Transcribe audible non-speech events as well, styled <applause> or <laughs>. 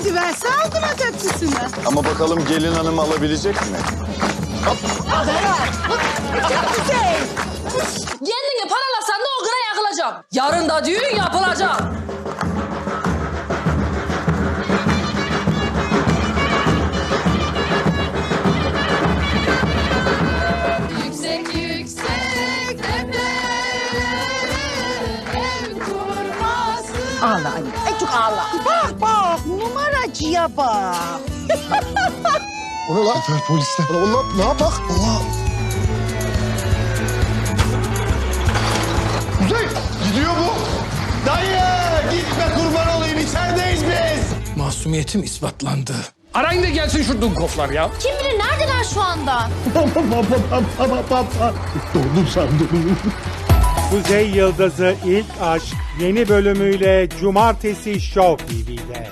Hadi verse aldıma tepsisini. Ama bakalım gelin hanım alabilecek mi? Kendini paralasan da o kına yakılacağım. Yarın da düğün yapılacak. Yüksek yüksek tepelere ev kurmasın. Ağla anne. Ay çok ağla. Bak bak bak. <laughs> O ne lan? Efer polisler. Allah ne yapak? Allah. Kuzey gidiyor bu. Dayı gitme kurban olayım içerideyiz biz. Masumiyetim ispatlandı. Arayın da gelsin şu dunkoflar ya. Kim bilir neredeler şu anda? Dondum sandım. Kuzey Yıldızı İlk Aşk yeni bölümüyle Cumartesi Show TV'de.